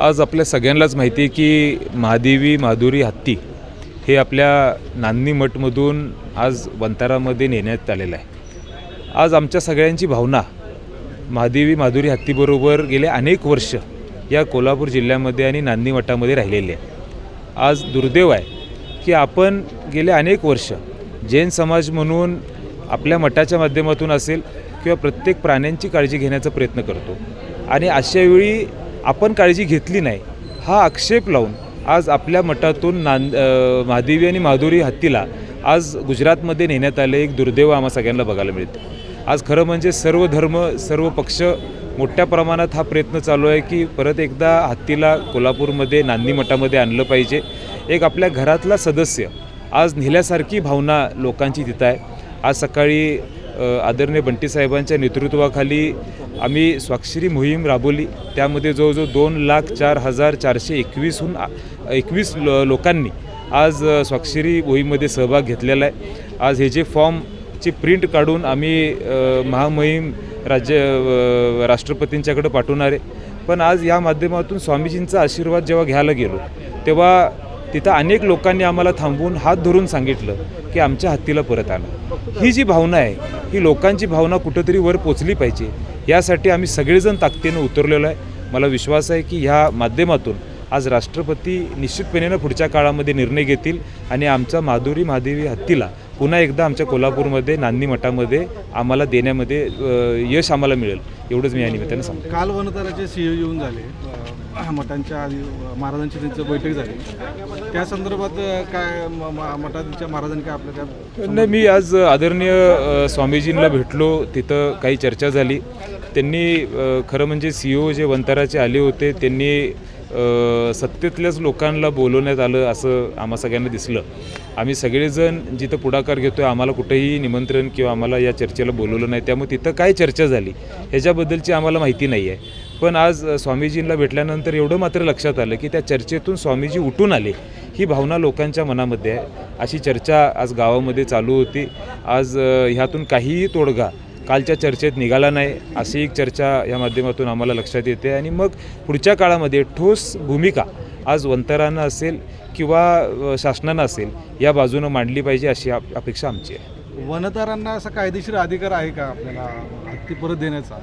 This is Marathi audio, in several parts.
आज आपल्या सगळ्यांनाच माहिती आहे की महादेवी माधुरी हत्ती हे आपल्या नांदी मठमधून आज वंतारामध्ये नेण्यात आलेलं आहे. आज आमच्या सगळ्यांची भावना महादेवी माधुरी हत्तीबरोबर गेले अनेक वर्ष या कोल्हापूर जिल्ह्यामध्ये आणि नांदी मठामध्ये राहिलेली आहे. आज दुर्दैव आहे की आपण गेले अनेक वर्ष जैन समाज म्हणून आपल्या मठाच्या माध्यमातून असेल किंवा प्रत्येक प्राण्यांची काळजी घेण्याचा प्रयत्न करतो. आणि अशावेळी आपण काळजी घेतली नाही हा आक्षेप लावून आज आपल्या मठातून नांद महादेवी आणि माधुरी हत्तीला आज गुजरातमध्ये नेण्यात आले एक दुर्दैव आम्हा सगळ्यांना बघायला मिळते आज खरं म्हणजे सर्व धर्म सर्व पक्ष मोठ्या प्रमाणात हा प्रयत्न चालू आहे की परत एकदा हत्तीला कोल्हापूरमध्ये नांदी मठामध्ये आणलं पाहिजे. एक आपल्या घरातला सदस्य आज नेल्यासारखी भावना लोकांची तिथं आहे. आज सकाळी आदरणीय बंटी साहेबांच्या नेतृत्वाखाली आम्ही स्वाक्षरी मोहीम राबवली. त्यामध्ये जवळजवळ दोन लाख चार हजार चारशे एकवीसहून एकवीस लो लोकांनी आज स्वाक्षरी मोहीममध्ये सहभाग घेतलेला आहे. आज हे जे फॉर्मची प्रिंट काढून आम्ही अ, महामहिम राज्य राष्ट्रपतींच्याकडे पाठवणार आहे. पण आज या माध्यमातून स्वामीजींचा आशीर्वाद जेव्हा घ्यायला गेलो तेव्हा तिथं अनेक लोकांनी आम्हाला थांबवून हात धरून सांगितलं की आमच्या हत्तीला परत आणा. ही जी भावना आहे ही लोकांची भावना कुठंतरी वर पोचली पाहिजे यासाठी आम्ही सगळेजण ताकदीनं उतरलेलो आहे. मला विश्वास आहे की ह्या माध्यमातून आज राष्ट्रपती निश्चितपणे पुढच्या काळामध्ये निर्णय घेतील आणि आमचा माधुरी महादेवी हत्तीला पुन्हा एकदा आमच्या कोल्हापूरमध्ये नांदी मठामध्ये आम्हाला देण्यामध्ये यश आम्हाला मिळेल. एवढंच मी या निमित्तानं सांगतो. काल वनताराचे सीओ येऊन झाले. मठांच्या महाराजांची त्यांची बैठक झाली. त्या संदर्भात काय मठांच्या महाराजांनी काय आपल्या त्या नाही मी आज आदरणीय स्वामीजींना भेटलो. तिथं काही चर्चा झाली. त्यांनी खरं म्हणजे सी ओ जे वंताराचे आले होते त्यांनी सत्तेतल्याच लोकांना बोलवण्यात आलं असं आम्हा सगळ्यांना दिसलं. आम्ही सगळेजण जिथं पुढाकार घेतो आहे आम्हाला कुठेही निमंत्रण किंवा आम्हाला या चर्चेला बोलवलं नाही. त्यामुळे तिथं काय चर्चा झाली ह्याच्याबद्दलची आम्हाला माहिती नाही आहे पण आज स्वामीजींना भेटल्यानंतर एवढं मात्र लक्षात आलं की त्या चर्चेतून स्वामीजी उठून आले. ही भावना लोकांच्या मनामध्ये आहे. अशी चर्चा आज गावामध्ये चालू होती. आज ह्यातून काहीही तोडगा कालच्या चर्चेत निघाला नाही अशी एक चर्चा या माध्यमातून आम्हाला लक्षात येते. आणि मग पुढच्या काळामध्ये ठोस भूमिका आज वंतरानं असेल किंवा शासनानं असेल या बाजूनं मांडली पाहिजे अशी अप- अपेक्षा आमची आहे. वनतारांना असा कायदेशीर अधिकार आहे का आपल्याला हत्ती परत देण्याचा?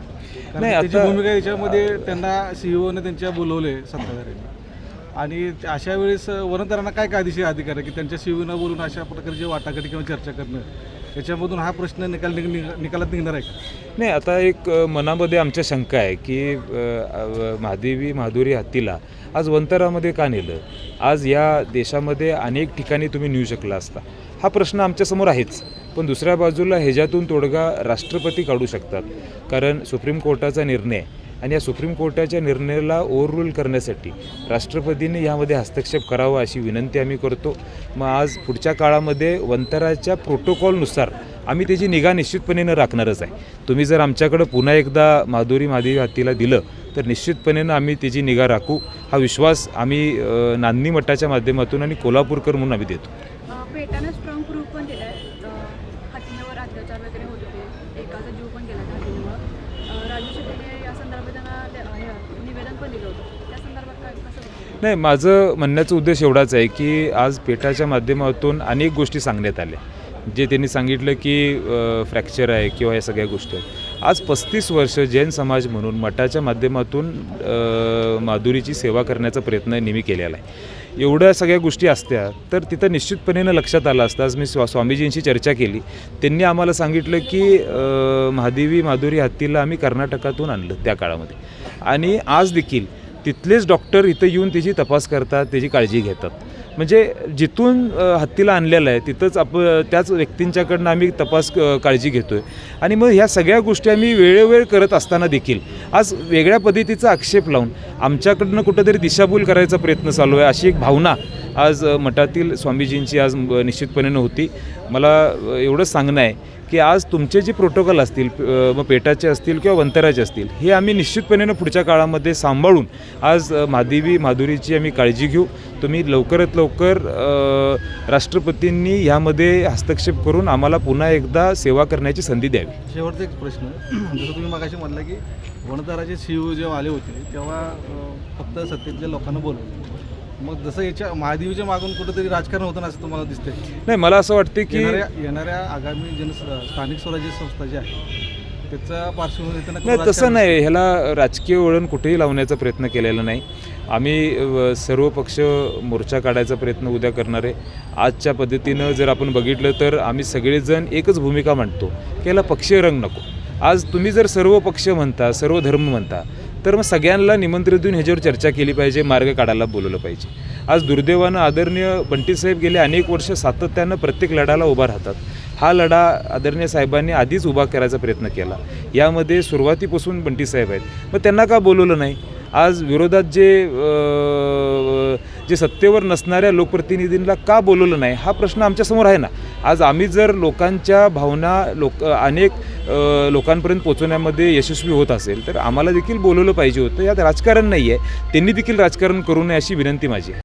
नाही, त्याची भूमिका याच्यामध्ये त्यांना सीईओने त्यांच्या बोलवले सत्ताधाऱ्यांनी. आणि अशा वेळेस वनतारांना काय कायदेशीर अधिकार आहे की त्यांच्या सीईओना बोलून अशा प्रकारची वाटाघाटी किंवा चर्चा करणं? याच्यामधून हा प्रश्न निकाल निघ- निकालात निघणार आहे का? नाही आता एक मनामध्ये आमच्या शंका आहे की महादेवी माधुरी हत्तीला आज वंतरामध्ये का नेलं? आज या देशामध्ये अनेक ठिकाणी तुम्ही नेऊ शकला असता. हा प्रश्न आमच्यासमोर आहेच. पण दुसऱ्या बाजूला ह्याच्यातून तोडगा राष्ट्रपती काढू शकतात. कारण सुप्रीम कोर्टाचा निर्णय आणि या सुप्रीम कोर्टाच्या निर्णयाला ओव्हररूल करण्यासाठी राष्ट्रपतींनी यामध्ये हस्तक्षेप करावा अशी विनंती आम्ही करतो. मग आज पुढच्या काळामध्ये वंतराच्या प्रोटोकॉलनुसार आम्ही त्याची निगा निश्चितपणे राखणारच आहे. तुम्ही जर आमच्याकडं पुन्हा एकदा माधुरी माधवी हत्तीला दिलं तर निश्चितपणे आम्ही त्याची निगा राखू. हा विश्वास आम्ही नांदणी मठाच्या माध्यमातून आणि कोल्हापूरकर म्हणून आम्ही देतो अ, पेटानं स्ट्रॉंग प्रूफ पण दिला आहे हत्तींवर अत्याचार वगैरे होत होते एकाचा जीव पण गेला त्या हत्तींवर राजू शेट्टीने या संदर्भात त्यांना ते- हे निवेदन पण दिलं होतं त्या संदर्भात काय कसं होतं नाही माझं म्हणण्याचा उद्देश एवढाच आहे की आज पेठाच्या माध्यमातून अनेक गोष्टी सांगण्यात आल्या. जे त्यांनी सांगितलं की फ्रॅक्चर आहे किंवा या सगळ्या गोष्टी आहेत. आज पस्तीस वर्ष जैन समाज म्हणून मठाच्या माध्यमातून माधुरीची सेवा करण्याचा प्रयत्न नेहमी केलेला आहे. एवढ्या सगळ्या गोष्टी असत्या तर तिथं निश्चितपणे लक्षात आलं असतं. आज मी स्वा स्वामीजींशी चर्चा केली. त्यांनी आम्हाला सांगितलं की महादेवी माधुरी हत्तीला आम्ही कर्नाटकातून आणलं त्या काळामध्ये. आणि आज देखील तिथलेच डॉक्टर इथं येऊन त्याची तपास करतात त्याची काळजी घेतात. म्हणजे जिथून हत्तीला आणलेलं आहे तिथंच आप त्याच व्यक्तींच्याकडनं आम्ही तपास क- काळजी घेतो आहे आणि मग ह्या सगळ्या गोष्टी आम्ही वेळोवेळ करत असताना देखील आज वेगळ्या पद्धतीचा आक्षेप लावून आमच्याकडनं कुठंतरी दिशाभूल करायचा प्रयत्न चालू आहे अशी एक भावना आज मठातील स्वामीजींची आज निश्चितपणे होती मला एवढंच सांगणं आहे की आज तुमचे जे प्रोटोकॉल असतील मग पेटाचे असतील किंवा वंतराचे असतील हे आम्ही निश्चितपणे पुढच्या काळामध्ये सांभाळून आज माधवी माधुरीची आम्ही काळजी घेऊ. तुम्ही लवकरात लवकर राष्ट्रपतींनी ह्यामध्ये हस्तक्षेप करून आम्हाला पुन्हा एकदा सेवा करण्याची संधी द्यावी. शेवटचा एक प्रश्न. जसं तुम्ही मगाशी म्हटलं की वणदाराचे सीईओ जेव्हा आले होते तेव्हा फक्त सत्तेतल्या लोकांना बोलवलं. मग जसं याच्या महादेवीच्या मागून कुठंतरी राजकारण होतं ना असं तुम्हाला दिसतंय? नाही मला असं वाटते की येणाऱ्या येणाऱ्या आगामी जन स्थानिक स्वराज्य संस्था जी आहे त्याचा पार्श्वभूमी नाही तसं नाही. ह्याला राजकीय वळण कुठेही लावण्याचा प्रयत्न केलेला नाही. आम्ही सर्व पक्ष मोर्चा काढायचा प्रयत्न उद्या करणार आहे. आजच्या पद्धतीनं जर आपण बघितलं तर आम्ही सगळेजण एकच भूमिका मांडतो की याला पक्षीय रंग नको. आज तुम्ही जर सर्व पक्ष म्हणता सर्व धर्म म्हणता तर मग सगळ्यांना निमंत्रित देऊन ह्याच्यावर चर्चा केली पाहिजे मार्ग काढायला बोलवलं पाहिजे. आज दुर्दैवानं आदरणीय बंटीसाहेब गेले अनेक वर्ष सातत्यानं प्रत्येक लढाला उभा राहतात. हा लढा आदरणीय साहेबांनी आधीच उभा करायचा प्रयत्न केला. यामध्ये सुरुवातीपासून बंटीसाहेब आहेत. मग त्यांना का बोलवलं नाही? आज विरोधात जे जे सत्तेवर नसणाऱ्या लोकप्रतिनिधींना का बोलवलं नाही? हा प्रश्न आमच्यासमोर आहे ना. आज आम्ही जर लोकांच्या भावना लोक अनेक लोकांपर्यंत पोचवण्यामध्ये यशस्वी होत असेल तर आम्हाला देखील बोलवलं पाहिजे होतं. यात राजकारण नाही आहे त्यांनी देखील राजकारण करू नये अशी विनंती माझी आहे.